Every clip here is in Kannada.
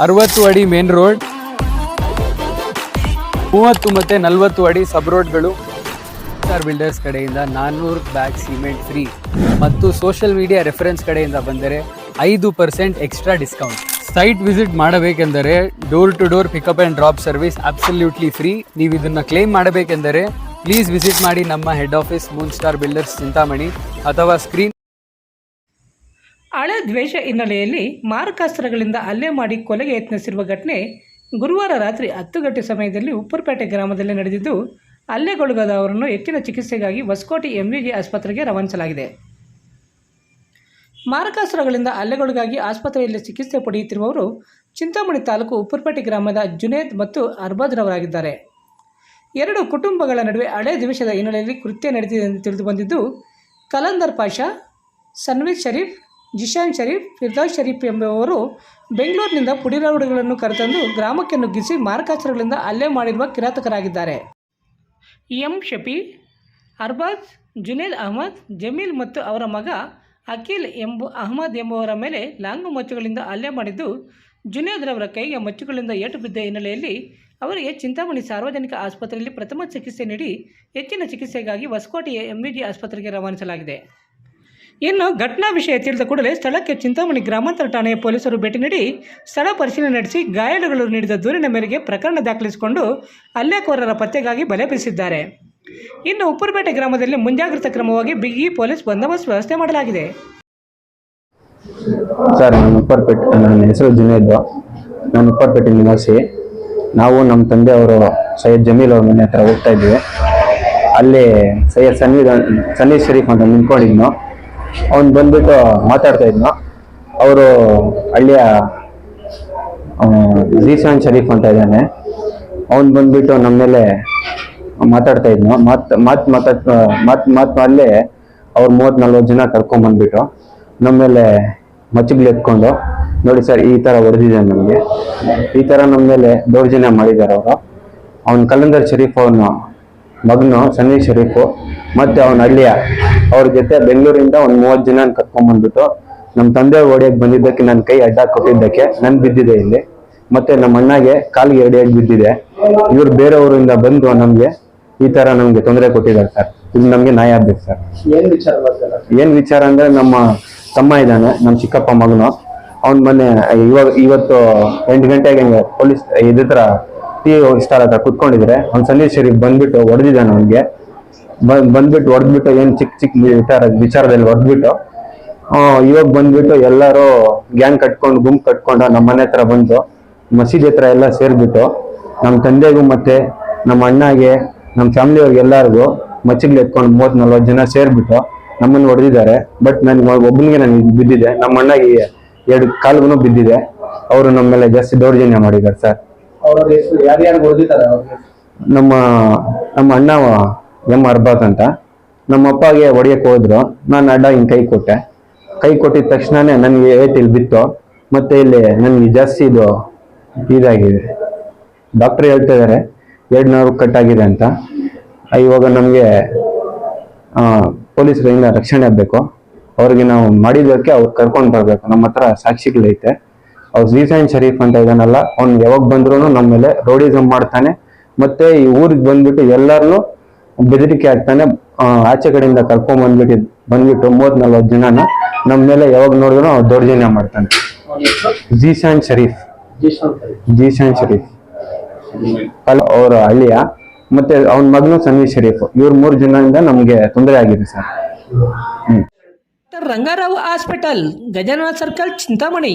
ಅರವತ್ತು ಅಡಿ ಮೇನ್ ರೋಡ್ ಮೂವತ್ತು ಮತ್ತೆ ನಲವತ್ತು ಅಡಿ ಸಬ್ ರೋಡ್ಗಳು ಸ್ಟಾರ್ ಬಿಲ್ಡರ್ಸ್ ಕಡೆಯಿಂದ ನಾನ್ನೂರು ಬ್ಯಾಗ್ ಸಿಮೆಂಟ್ ಫ್ರೀ ಮತ್ತು ಸೋಷಿಯಲ್ ಮೀಡಿಯಾ ರೆಫರೆನ್ಸ್ ಕಡೆಯಿಂದ ಬಂದರೆ ಐದು percent extra discount site visit ಮಾಡಬೇಕೆಂದರೆ door to door pickup and drop service absolutely free ನೀವು ಇದನ್ನು ಕ್ಲೇಮ್ ಮಾಡಬೇಕೆಂದರೆ ಪ್ಲೀಸ್ ವಿಸಿಟ್ ಮಾಡಿ ನಮ್ಮ head office moon star builders Chintamani, ಅಥವಾ ಸ್ಕ್ರೀನ್ ಹಳೆ ದ್ವೇಷ ಹಿನ್ನೆಲೆಯಲ್ಲಿ ಮಾರಕಾಸ್ತ್ರಗಳಿಂದ ಹಲ್ಲೆ ಮಾಡಿ ಕೊಲೆಗೆ ಯತ್ನಿಸಿರುವ ಘಟನೆ ಗುರುವಾರ ರಾತ್ರಿ ಹತ್ತು ಗಂಟೆ ಸಮಯದಲ್ಲಿ ಉಪ್ಪರಪೇಟೆ ಗ್ರಾಮದಲ್ಲಿ ನಡೆದಿದ್ದು, ಹಲ್ಲೆಗೊಳಗಾದವರನ್ನು ಹೆಚ್ಚಿನ ಚಿಕಿತ್ಸೆಗಾಗಿ ಹೊಸಕೋಟೆ ಎಂವಿಜಿ ಆಸ್ಪತ್ರೆಗೆ ರವಾನಿಸಲಾಗಿದೆ. ಮಾರಕಾಸ್ತ್ರಗಳಿಂದ ಹಲ್ಲೆಗೊಳಗಾಗಿ ಆಸ್ಪತ್ರೆಯಲ್ಲಿ ಚಿಕಿತ್ಸೆ ಪಡೆಯುತ್ತಿರುವವರು ಚಿಂತಾಮಣಿ ತಾಲೂಕು ಉಪ್ಪರಪೇಟೆ ಗ್ರಾಮದ ಜುನೇದ್ ಮತ್ತು ಅರ್ಬಾದ್ರವರಾಗಿದ್ದಾರೆ. ಎರಡು ಕುಟುಂಬಗಳ ನಡುವೆ ಹಳೆ ದ್ವೇಷದ ಹಿನ್ನೆಲೆಯಲ್ಲಿ ಕೃತ್ಯ ನಡೆದಿದೆ ಎಂದು ತಿಳಿದು ಬಂದಿದ್ದು ಕಲಂದರ್ ಪಾಷಾ ಸನ್ವೀರ್ ಶರೀಫ್ ಜಿಶಾನ್ ಶರೀಫ್ ಫಿರ್ದಾಜ್ ಶರೀಫ್ ಎಂಬುವವರು ಬೆಂಗಳೂರಿನಿಂದ ಪುಡಿರೌಡಿಗಳನ್ನು ಕರೆತಂದು ಗ್ರಾಮಕ್ಕೆ ನುಗ್ಗಿಸಿ ಮಾರಕಾಸ್ತ್ರಗಳಿಂದ ಹಲ್ಲೆ ಮಾಡಿರುವ ಕಿರಾತಕರಾಗಿದ್ದಾರೆ. ಎಂ. ಶಫಿ, ಅರ್ಬಾಜ್, ಜುನೇದ್ ಅಹಮದ್, ಜಮೀಲ್ ಮತ್ತು ಅವರ ಮಗ ಅಖಿಲ್ ಎಂಬ ಅಹಮದ್ ಎಂಬುವರ ಮೇಲೆ ಲಾಂಗು ಮಚ್ಚುಗಳಿಂದ ಹಲ್ಲೆ ಮಾಡಿದ್ದು ಜುನೇದ್ರವರ ಕೈಗೆ ಮಚ್ಚುಗಳಿಂದ ಏಟು ಬಿದ್ದ ಹಿನ್ನೆಲೆಯಲ್ಲಿ ಅವರಿಗೆ ಚಿಂತಾಮಣಿ ಸಾರ್ವಜನಿಕ ಆಸ್ಪತ್ರೆಯಲ್ಲಿ ಪ್ರಥಮ ಚಿಕಿತ್ಸೆ ನೀಡಿ ಹೆಚ್ಚಿನ ಚಿಕಿತ್ಸೆಗಾಗಿ ಹೊಸಕೋಟೆಯ ಎಂವಿಜಿ ಆಸ್ಪತ್ರೆಗೆ ರವಾನಿಸಲಾಗಿದೆ. ಇನ್ನು ಘಟನಾ ವಿಷಯ ತಿಳಿದ ಕೂಡಲೇ ಸ್ಥಳಕ್ಕೆ ಚಿಂತಾಮಣಿ ಗ್ರಾಮಾಂತರ ಠಾಣೆಯ ಪೊಲೀಸರು ಭೇಟಿ ನೀಡಿ ಸ್ಥಳ ಪರಿಶೀಲನೆ ನಡೆಸಿ ಗಾಯಾಳುಗಳು ನೀಡಿದ ದೂರಿನ ಮೇರೆಗೆ ಪ್ರಕರಣ ದಾಖಲಿಸಿಕೊಂಡು ಹಲ್ಲೆಕೋರರ ಪತ್ತೆಗಾಗಿ ಬಲೆ ಬೀಸಿದ್ದಾರೆ. ಇನ್ನು ಉಪ್ಪರಪೇಟೆ ಗ್ರಾಮದಲ್ಲಿ ಮುಂಜಾಗ್ರತಾ ಕ್ರಮವಾಗಿ ಬಿಗಿ ಪೊಲೀಸ್ ಬಂದೋಬಸ್ತ್ ವ್ಯವಸ್ಥೆ ಮಾಡಲಾಗಿದೆ. ಸರ್, ನಾನು ಉಪ್ಪರ್ಪೇಟೆ, ನನ್ನ ಹೆಸರು ಜುನೇದ್. ನಾನು ಉಪ್ಪರ್ಪೇಟೆ ನಿವಾಸಿ. ನಾವು ನಮ್ಮ ತಂದೆಯವರು ಸೈಯದ್ ಜಮೀಲ್ ಅವ್ರ ಮನೆ ಹತ್ರ ಹೋಗ್ತಾ ಇದ್ವಿ. ಅಲ್ಲಿ ಸೈಯದ್ ಸನ್ನಿ ಸನ್ನಿ ಶರೀಫ್ ಅಂತ ನಿಂತ್ಕೊಂಡಿದ್ನು. ಅವ್ನು ಬಂದ್ಬಿಟ್ಟು ಮಾತಾಡ್ತಾ ಇದ್ನು. ಅವರು ಹಳ್ಳಿಯ ಜೀಸಾನ್ ಶರೀಫ್ ಅಂತ ಇದ್ದಾನೆ. ಅವ್ನು ಬಂದ್ಬಿಟ್ಟು ನಮ್ಮ ಮೇಲೆ ಮಾತಾಡ್ತಾ ಇದ್ನು. ಮಾತ್ ಮಾತ್ ಮಾತಾಡ್ ಮಾತ್ ಮಾತ್ ಅಲ್ಲೇ ಅವ್ರು ಮೂವತ್ ನಲ್ವತ್ತು ಜನ ಕರ್ಕೊಂಡ್ ಬಂದ್ಬಿಟ್ಟು ನಮ್ಮ ಮೇಲೆ ಮಚ್ಚುಗಳು ಎತ್ಕೊಂಡು, ನೋಡಿ ಸರ್, ಈ ತರ ಹೊಡೆದಿದೆ ನಮಗೆ. ಈ ತರ ನಮ್ಮ ಮೇಲೆ ದೌರ್ಜನ್ಯ ಮಾಡಿದ್ದಾರೆ ಅವರು. ಅವನ್ ಕಲಂದರ್ ಶರೀಫ್ ಅವನು ಮಗನು ಸನ್ನಿ ಶರೀಫು. ಮತ್ತೆ ಅವನ ಹಳ್ಳಿಯ ಅವ್ರ ಜೊತೆ ಬೆಂಗಳೂರಿಂದ ಒಂದ್ ಮೂವತ್ ಜನ ಕರ್ಕೊಂಡ್ ಬಂದ್ಬಿಟ್ಟು ನಮ್ಮ ತಂದೆ ಓಡಿಯಕ್ಕೆ ಬಂದಿದ್ದಕ್ಕೆ ನನ್ನ ಕೈ ಅಡ್ಡ ಕೊಟ್ಟಿದ್ದಕ್ಕೆ ನನ್ ಬಿದ್ದಿದೆ ಇಲ್ಲಿ. ಮತ್ತೆ ನಮ್ಮ ಅಣ್ಣಗೆ ಕಾಲಿಗೆ ಎರಡಿಯಾಗಿ ಬಿದ್ದಿದೆ. ಇವ್ರು ಊರಿಂದ ಬಂದು ನಮ್ಗೆ ಈ ತರ ನಮ್ಗೆ ತೊಂದರೆ ಕೊಟ್ಟಿದ್ದಾರೆ ಸರ್. ಇದು ನಮ್ಗೆ ನ್ಯಾಯ ಆಗ್ಬೇಕು ಸರ್. ಏನ್ ವಿಚಾರ ಏನ್ ವಿಚಾರ ಅಂದ್ರೆ ನಮ್ಮ ತಮ್ಮ ಇದ್ದಾನೆ ನಮ್ಮ ಚಿಕ್ಕಪ್ಪ ಮಗನು. ಅವ್ನ್ ಮೊನ್ನೆ ಇವಾಗ ಇವತ್ತು ಎಂಟು ಗಂಟೆಗೆ ಹಂಗೆ ಪೊಲೀಸ್ ಇದ್ರ ಟಿ ಸ್ಟಾರ್ ಹತ್ರ ಕುತ್ಕೊಂಡಿದ್ರೆ ಅವ್ನ್ ಸಂದೇಶ್ ಶರೀಫ್ ಬಂದ್ಬಿಟ್ಟು ಹೊಡೆದಿದ್ದಾನೆ ಅವ್ನಿಗೆ. ಬಂದ್ಬಿಟ್ಟು ಹೊಡೆದ್ಬಿಟ್ಟು ಏನ್ ಚಿಕ್ಕ ಚಿಕ್ಕ ವಿಚಾರ ವಿಚಾರದಲ್ಲಿ ಹೊಡೆದ್ಬಿಟ್ಟು ಇವಾಗ ಬಂದ್ಬಿಟ್ಟು ಎಲ್ಲರೂ ಗ್ಯಾಂಗ್ ಕಟ್ಕೊಂಡು ಗುಂಪು ಕಟ್ಕೊಂಡು ನಮ್ಮ ಮನೆ ಹತ್ರ ಬಂದು ಮಸೀದಿ ಹತ್ರ ಎಲ್ಲ ಸೇರಿಬಿಟ್ಟು ನಮ್ಮ ತಂದೆಗೂ ಮತ್ತೆ ನಮ್ಮ ಅಣ್ಣಗೆ ನಮ್ಮ ಫ್ಯಾಮಿಲಿ ಅವ್ರಿಗೆ ಎಲ್ಲರಿಗೂ ಮಚ್ಚಿಗೆ ಎತ್ಕೊಂಡು ಮೂವತ್ ನಲ್ವತ್ತು ಜನ ಸೇರಿಬಿಟ್ಟು ನಮ್ಮನ್ನು ಹೊಡೆದಿದ್ದಾರೆ. ಬಟ್ ನನಗೆ ಒಬ್ಬನಿಗೆ ನನಗೆ ಬಿದ್ದಿದೆ. ನಮ್ಮ ಅಣ್ಣಗೆ ಎರಡು ಕಾಲ್ಗೂ ಬಿದ್ದಿದೆ. ಅವರು ನಮ್ಮ ಮೇಲೆ ಜಾಸ್ತಿ ದೌರ್ಜನ್ಯ ಮಾಡಿದ್ದಾರೆ ಸರ್. ನಮ್ಮ ನಮ್ಮ ಅಣ್ಣ ಎಂ ಅರ್ಬಾತ್ ಅಂತ. ನಮ್ಮ ಅಪ್ಪಗೆ ಹೊಡಿಯಕ್ಕೆ ಹೋದ್ರು. ನಾನು ಅಡ್ಡ ಹಿಂಗೆ ಕೈ ಕೊಟ್ಟೆ. ಕೈ ಕೊಟ್ಟಿದ ತಕ್ಷಣನೇ ನನಗೆ ಏಟ್ ಇಲ್ಲಿ ಬಿತ್ತು. ಮತ್ತೆ ಇಲ್ಲಿ ನನಗೆ ಜಾಸ್ತಿ ಇದು ಇದಾಗಿದೆ. ಡಾಕ್ಟರ್ ಹೇಳ್ತಾ ಇದಾರೆ, ಎರಡು ನರ್ವ್ ಕಟ್ ಆಗಿದೆ ಅಂತ. ಇವಾಗ ನಮಗೆ ಪೊಲೀಸರಿಂದ ರಕ್ಷಣೆ ಆಗಬೇಕು. ಅವ್ರಿಗೆ ನಾವು ಮಾಡಿದ್ದಕ್ಕೆ ಅವ್ರು ಕರ್ಕೊಂಡು ಬರಬೇಕು. ನಮ್ಮ ಹತ್ರ ಸಾಕ್ಷಿಗಳೈತೆ. ಅವ್ರು ಜೀಸೈನ್ ಶರೀಫ್ ಅಂತ ಇದ್ದಾನಲ್ಲ ಅವ್ನು ಯಾವಾಗ ಬಂದ್ರೂ ನಮ್ಮ ಮೇಲೆ ರೋಡಿಸಮ್ ಮಾಡ್ತಾನೆ. ಮತ್ತೆ ಈ ಊರಿಗೆ ಬಂದ್ಬಿಟ್ಟು ಎಲ್ಲಾರನು ಬೆದರಿಕೆ ಆಗ್ತಾನೆ ಆಚೆ ಕಡೆಯಿಂದ ಕರ್ಕೊಂಡ್ ಬಂದ್ಬಿಟ್ಟು ಬಂದ್ಬಿಟ್ಟು ಮೂವತ್ ನಲ್ವತ್ತು ಜನನ ನಮ್ಮ ಮೇಲೆ ಯಾವಾಗ ನೋಡಿದ್ರು ದೌರ್ಜನ್ಯ ಮಾಡ್ತಾನೆ. ಜೀಶಾನ್ ಶರೀಫ್. ಜೀಶಾನ್ ಶರೀಫ್. ಅವ್ರ ಹಳ್ಳಿಯ ಮತ್ತೆ ಅವನ ಮಗನು ಸನ್ವಿ ಶರೀಫ್. ಇವ್ರ ಮೂರು ಜನರಿಂದ ನಮ್ಗೆ ತೊಂದರೆ ಆಗಿದೆ sir. Rangarao hospital Gajanana circle, Chintamani.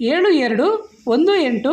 ಏಳು ಎರಡು ಒಂದು ಎಂಟು